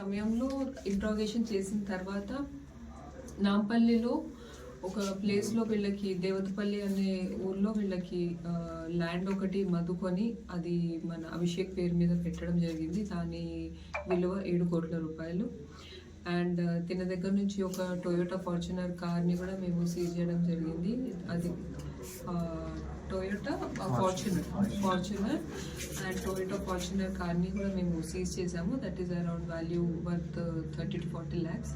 సమయంలో ఇంట్రాగేషన్ చేసిన తర్వాత నాంపల్లిలో ఒక ప్లేస్లో వీళ్ళకి దేవతపల్లి అనే ఊర్లో వీళ్ళకి ల్యాండ్ ఒకటి మదుకొని అది మన అభిషేక్ పేరు మీద పెట్టడం జరిగింది. దాని విలువ ఏడు కోట్ల రూపాయలు. అండ్ తిన దగ్గర నుంచి ఒక టొయోటా ఫార్చునర్ కార్ని కూడా మేము సీజ్ చేయడం జరిగింది. అది Toyota Fortuner Fortuner and Toyota Fortuner కార్ని కూడా మేము సీజ్ చేసాము that is around value worth thirty to forty lakhs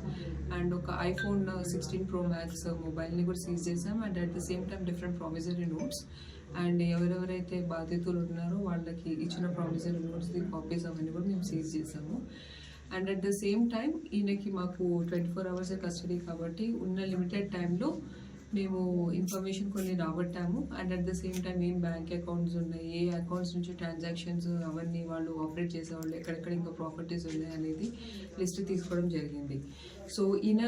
and ఒక ఐఫోన్ సిక్స్టీన్ ప్రో మ్యాక్స్ మొబైల్ని కూడా సీజ్ చేసాం and at the same time different promissory notes and ఎవరెవరైతే బాధితులు ఉన్నారో వాళ్ళకి ఇచ్చిన ప్రామిసరీ నోట్స్ది కాపీస్ అవన్నీ కూడా మేము సీజ్ చేసాము and at the same time ఈయనకి మాకు ట్వంటీ ఫోర్ అవర్స్ కస్టడీ కాబట్టి ఉన్న లిమిటెడ్ టైంలో మేము ఇన్ఫర్మేషన్ కొన్ని రాబట్టాము. And at the same time ఏం బ్యాంక్ అకౌంట్స్ ఉన్నాయి? ఏ అకౌంట్స్ నుంచి ట్రాన్సాక్షన్స్ అవన్నీ వాళ్ళు ఆపరేట్ చేసేవాళ్ళు? ఎక్కడెక్కడ ఇంకా ప్రాపర్టీస్ ఉన్నాయి అనేది లిస్ట్ తీసుకోవడం జరిగింది. సో ఈయన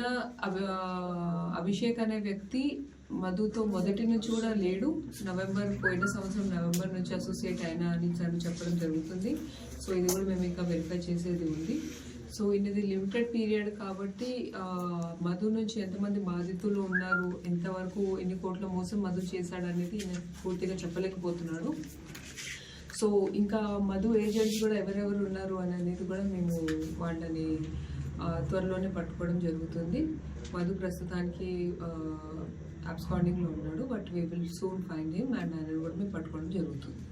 అభి- అభిషేక్ అనే వ్యక్తి మధుతో మొదటి నుంచి కూడా లేడు. నవంబర్ పోయిన సంవత్సరం నవంబర్ నుంచి అసోసియేట్ అయినా అని చెప్పడం జరుగుతుంది. సో ఇది కూడా మేము ఇంకా వెరిఫై చేసేది ఉంది. సో ఇది లిమిటెడ్ పీరియడ్ కాబట్టి మధు నుంచి ఎంతమంది బాధితులు ఉన్నారు ఎంతవరకు ఎన్ని కోట్ల మోసం మధు చేశాడు అనేది ఈయన పూర్తిగా చెప్పలేకపోతున్నాడు. సో ఇంకా మధు ఏజెంట్స్ కూడా ఎవరెవరు ఉన్నారు అని అనేది కూడా మేము వాళ్ళని త్వరలోనే పట్టుకోవడం జరుగుతుంది. మధు ప్రస్తుతానికి అబ్స్కాండింగ్లో ఉన్నాడు but we will soon find him and ఆయన కూడా మేము పట్టుకోవడం జరుగుతుంది.